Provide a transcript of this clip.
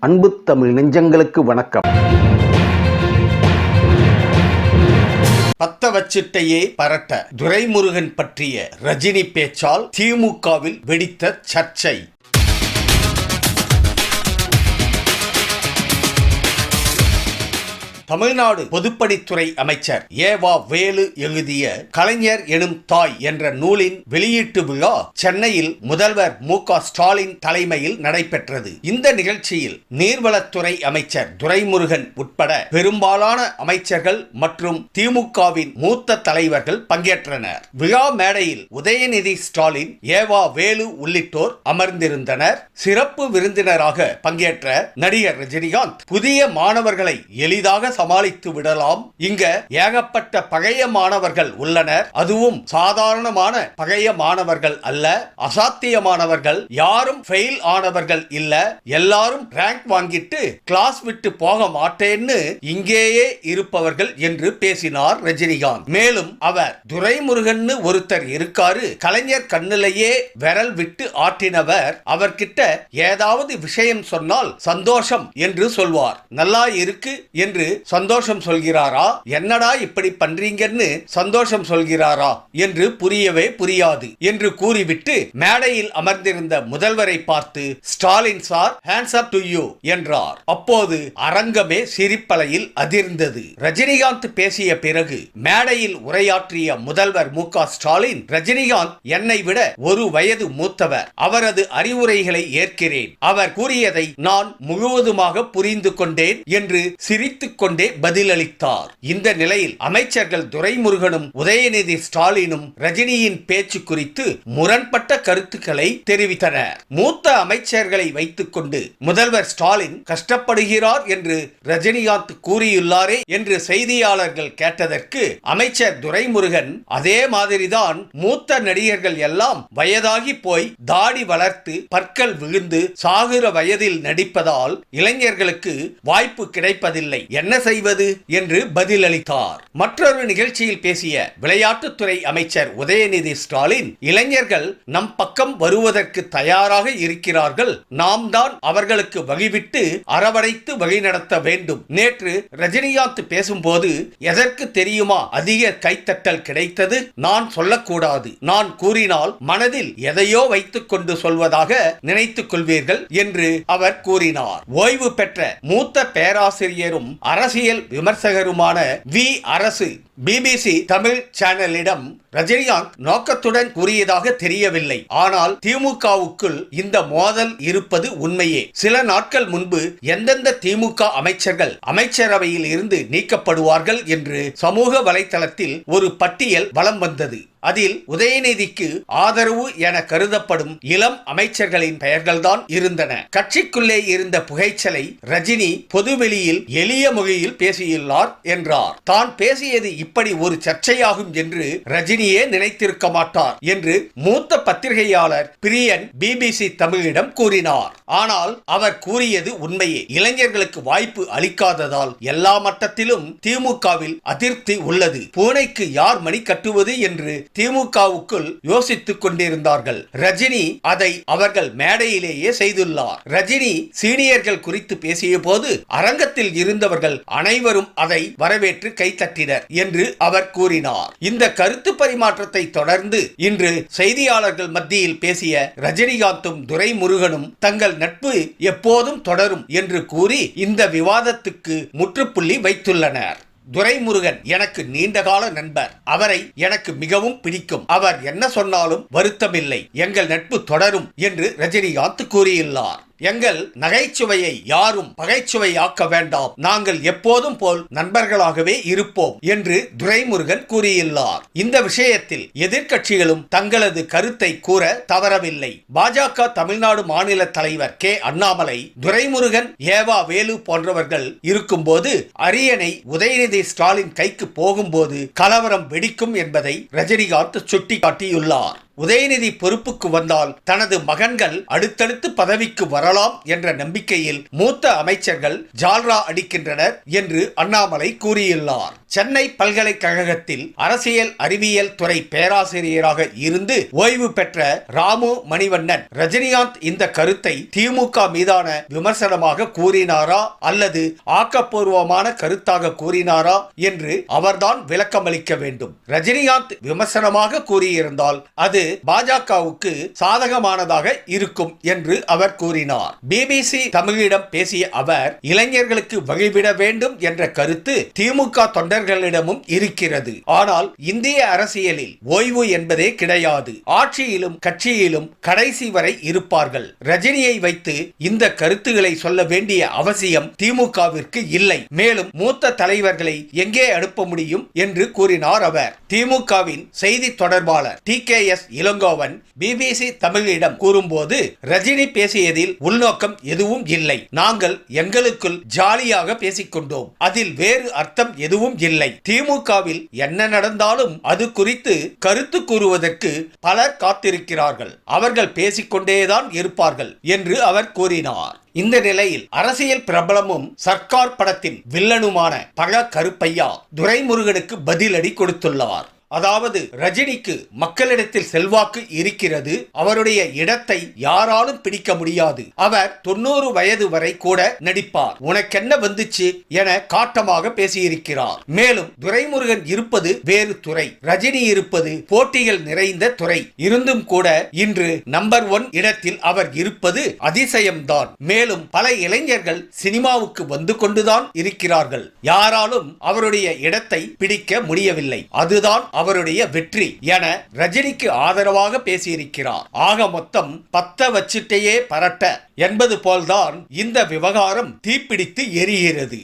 அன்பு தமிழ் நெஞ்சங்களுக்கு வணக்கம். பத்த வச்சிட்டையே பரட்ட துரைமுருகன் பற்றிய ரஜினி பேச்சால் திமுகவில் வெடித்த சர்ச்சை. தமிழ்நாடு பொதுப்பணித்துறை அமைச்சர் ஏவா வேலு எழுதிய கலைஞர் எனும் தாய் என்ற நூலின் வெளியீட்டு விழா சென்னையில் முதல்வர் மு ஸ்டாலின் தலைமையில் நடைபெற்றது. இந்த நிகழ்ச்சியில் நீர்வளத்துறை அமைச்சர் துரைமுருகன் உட்பட பெரும்பாலான அமைச்சர்கள் மற்றும் திமுகவின் மூத்த தலைவர்கள் பங்கேற்றனர். விழா மேடையில் உதயநிதி ஸ்டாலின் ஏவா வேலு உள்ளிட்டோர் அமர்ந்திருந்தனர். சிறப்பு விருந்தினராக பங்கேற்ற நடிகர் ரஜினிகாந்த் புதிய மாணவர்களை எளிதாக சமாளித்து விடலாம். இங்க ஏகப்பட்ட பழைய மாணவர்கள் உள்ளனர். அதுவும் சாதாரணமான பழைய மாணவர்கள் அல்ல. அசாத்தியமானவர்கள். யாரும் ஃபெயில் ஆனவர்கள் இல்ல. எல்லாரும் ரேங்க் வாங்கிட்டு கிளாஸ் விட்டு போக மாட்டேன்னு இங்கேயே இருப்பவர்கள் என்று பேசினார் ரஜினிகாந்த். மேலும் அவர் துரைமுருகன் ஒருத்தர் இருக்காரு. கலைஞர் கண்ணிலேயே விரல் விட்டு ஆட்டினவர். அவர்கிட்ட ஏதாவது விஷயம் சொன்னால் சந்தோஷம் என்று சொல்வார். நல்லா இருக்கு என்று சந்தோஷம் சொல்கிறாரா? என்னடா இப்படி பண்றீங்கன்னு சந்தோஷம் சொல்கிறாரா? என்று புரியவே புரியாது. என்று கூறிவிட்டு மேடையில் அமர்ந்திருந்த முதல்வரை பார்த்து Stalin sir hands up to you என்றார். அப்போது அரங்கமே சிரிப்பலையில் அதிர்ந்தது. ரஜினிகாந்த் பேசிய பிறகு மேடையில் உரையாற்றிய முதல்வர் மு ஸ்டாலின் ரஜினிகாந்த் என்னை விட ஒரு வயது மூத்தவர். அவரது அறிவுரைகளை ஏற்கிறேன். அவர் கூறியதை நான் முழுவதுமாக புரிந்து கொண்டேன் என்று சிரித்துக் கொண்டு பதிலளித்தார். இந்த நிலையில் அமைச்சர்கள் துரைமுருகனும் உதயநிதி ஸ்டாலினும் ரஜினியின் பேச்சு குறித்து முரண்பட்ட கருத்துக்களை தெரிவித்தனர். மூத்த அமைச்சர்களை வைத்துக் கொண்டு முதல்வர் ஸ்டாலின் கஷ்டப்படுகிறார் என்று ரஜினிகாந்த் கூறியுள்ளாரே என்று செய்தியாளர்கள் கேட்டதற்கு அமைச்சர் துரைமுருகன் அதே மாதிரிதான் மூத்த நடிகர்கள் எல்லாம் வயதாகி போய் தாடி வளர்த்து பற்கள் விழுந்து சாகுற வயதில் நடிப்பதால் இளைஞர்களுக்கு வாய்ப்பு கிடைப்பதில்லை. என்ன செய்வது என்று பதிலளித்தார். மற்றொரு நிகழ்ச்சியில் பேசிய விளையாட்டுத்துறை அமைச்சர் உதயநிதி ஸ்டாலின் இளைஞர்கள் நம் பக்கம் வருவதற்கு தயாராக இருக்கிறார்கள். நாம் தான் அவர்களுக்கு வழிவிட்டு அரவணைத்து வழிநடத்த வேண்டும் நேற்று ரஜினிகாந்த் பேசும்போது எதற்கு தெரியுமா? அதிக கைத்தட்டல் கிடைத்தது. நான் சொல்லக்கூடாது. நான் கூறினால் மனதில் எதையோ வைத்துக் கொண்டு சொல்வதாக நினைத்துக் கொள்வீர்கள் என்று அவர் கூறினார். ஓய்வு பெற்ற மூத்த பேராசிரியரும் அரசியல் விமர்சகருமான வி அரசு பிபிசி தமிழ் சேனலிடம் ரஜினிகாந்த் நோக்கத்துடன் கூறியதாக தெரியவில்லை. ஆனால் திமுகவுக்குள் இந்த மோதல் இருப்பது உண்மையே. சில நாட்கள் முன்பு எந்தெந்த திமுக அமைச்சர்கள் அமைச்சரவையில் இருந்து நீக்கப்படுவார்கள் என்று சமூக வலைதளத்தில் ஒரு பட்டியல் வலம் வந்தது. அதில் உதயநிதிக்கு ஆதரவு என கருதப்படும் இளம் அமைச்சர்களின் பெயர்கள்தான் இருந்தன. கட்சிக்குள்ளே இருந்த புகைச்சலை ரஜினி பொதுவெளியில் எளிய மொழியில் பேசியுள்ளார் என்றார். தான் பேசியது இப்படி ஒரு சர்ச்சையாகும் என்று ரஜினியே நினைத்திருக்க மாட்டார் என்று மூத்த பத்திரிகையாளர் பிரியன் பிபிசி தமிழிடம் கூறினார். ஆனால் அவர் கூறியது உண்மையே. இளைஞர்களுக்கு வாய்ப்பு அளிக்காததால் எல்லா மட்டத்திலும் திமுகவில் அதிருப்தி உள்ளது. பூனைக்கு யார் மணி கட்டுவது என்று திமுகவுக்குள் யோசித்துக் கொண்டிருந்தார்கள். ரஜினி அதை அவர்கள் மேடையிலேயே செய்துள்ளார். ரஜினி சீனியர்கள் குறித்து பேசிய போது அரங்கத்தில் இருந்தவர்கள் அனைவரும் அதை வரவேற்று கைத்தட்டினர் என்று அவர் கூறினார். இந்த கருத்து பரிமாற்றத்தை தொடர்ந்து இன்று செய்தியாளர்கள் மத்தியில் பேசிய ரஜினிகாந்தும் துரைமுருகனும் தங்கள் நட்பு எப்போதும் தொடரும் என்று கூறி இந்த விவாதத்துக்கு முற்றுப்புள்ளி வைத்துள்ளனர். துரைமுருகன் எனக்கு நீண்டகால நண்பர். அவரை எனக்கு மிகவும் பிடிக்கும். அவர் என்ன சொன்னாலும் வருத்தமில்லை. எங்கள் நட்பு தொடரும் என்று ரஜினிகாந்த் கூறியுள்ளார். எங்கள் நகைச்சுவையை யாரும் பகைச்சுவை ஆக்க வேண்டாம். நாங்கள் எப்போதும் போல் நண்பர்களாகவே இருப்போம் என்று துரைமுருகன் கூறியுள்ளார். இந்த விஷயத்தில் எதிர்க்கட்சிகளும் தங்களது கருத்தை கூற தவறவில்லை. பாஜக தமிழ்நாடு மாநில தலைவர் கே. அண்ணாமலை துரைமுருகன் ஏவா வேலு போன்றவர்கள் இருக்கும்போது அரியணை உதயநிதி ஸ்டாலின் கைக்கு போகும்போது கலவரம் வெடிக்கும் என்பதை ரஜினிகாந்த் சுட்டிக்காட்டியுள்ளார். உதயநிதி பொறுப்புக்கு வந்தால் தனது மகன்கள் அடுத்தடுத்து பதவிக்கு வரலாம் என்ற நம்பிக்கையில் மூத்த அமைச்சர்கள் ஜால்ரா அடிக்கின்றனர் என்று அண்ணாமலை கூறியுள்ளார். சென்னை பல்கலைக்கழகத்தில் அரசியல் அறிவியல் துறை பேராசிரியராக இருந்து ஓய்வு பெற்ற ராமு மணிவண்ணன். ரஜினிகாந்த் இந்த கருத்தை திமுக மீதான விமர்சனமாக கூறினாரா அல்லது ஆக்கப்பூர்வமான கருத்தாக கூறினாரா என்று அவர்தான் விளக்கமளிக்க வேண்டும். ரஜினிகாந்த் விமர்சனமாக கூறியிருந்தால் அது பாஜகவுக்கு சாதகமானதாக இருக்கும் என்று அவர் கூறினார். பிபிசி தமிழிடம் பேசிய அவர் இளைஞர்களுக்கு வழிவிட வேண்டும் என்ற கருத்து திமுக தொண்டர் தொண்டர்களிடமும் இருக்கிறது. ஆனால் இந்திய அரசியலில் ஓய்வு என்பதே கிடையாது. ஆட்சியிலும் கட்சியிலும் கடைசி வரை இருப்பார்கள். ரஜினியை வைத்து இந்த கருத்துக்களை சொல்ல வேண்டிய அவசியம் திமுகவிற்கு இல்லை. மேலும் மூத்த தலைவர்களை எங்கே அனுப்ப முடியும் என்று கூறினார் அவர். திமுகவின் செய்தி தொடர்பாளர் T K S Elangovan BBC தமிழிடம் கூறும்போது ரஜினி பேசியதில் உள்நோக்கம் எதுவும் இல்லை. நாங்கள் எங்களுக்குள் ஜாலியாக பேசிக்கொண்டோம். அதில் வேறு அர்த்தம் எதுவும் இல்லை. திமுகவில் என்ன நடந்தாலும் அது குறித்து கருத்து கூறுவதற்கு பலர் காத்திருக்கிறார்கள். அவர்கள் பேசிக்கொண்டேதான் இருப்பார்கள் என்று அவர் கூறினார். இந்த நிலையில் அரசியல் பிரபலமும் சர்க்கார் படத்தின் வில்லனுமான பழ கருப்பையா துரைமுருகனுக்கு பதிலடி கொடுத்துள்ளார். அதாவது ரஜினிக்கு மக்களிடத்தில் செல்வாக்கு இருக்கிறது அவருடைய இடத்தை யாராலும் பிடிக்க முடியாது. அவர் தொண்ணூறு வயது வரை கூட நடிப்பார். உனக்கென்ன வந்துச்சு என காட்டமாக பேசியிருக்கிறார். மேலும் துரைமுருகன் இருப்பது வேறு துறை. ரஜினி இருப்பது போட்டிகள் நிறைந்த துறை. இருந்தும் கூட இன்று நம்பர் ஒன் இடத்தில் அவர் இருப்பது அதிசயம்தான். மேலும் பல இளைஞர்கள் சினிமாவுக்கு வந்து கொண்டுதான் இருக்கிறார்கள். யாராலும் அவருடைய இடத்தை பிடிக்க முடியவில்லை. அதுதான் அவருடைய வெற்றி என ரஜினிக்கு ஆதரவாக பேசியிருக்கிறார். ஆக மொத்தம் பத்த வச்சிட்டையே பரட்ட என்பது போல்தான் இந்த விவகாரம் தீப்பிடித்து எரிகிறது.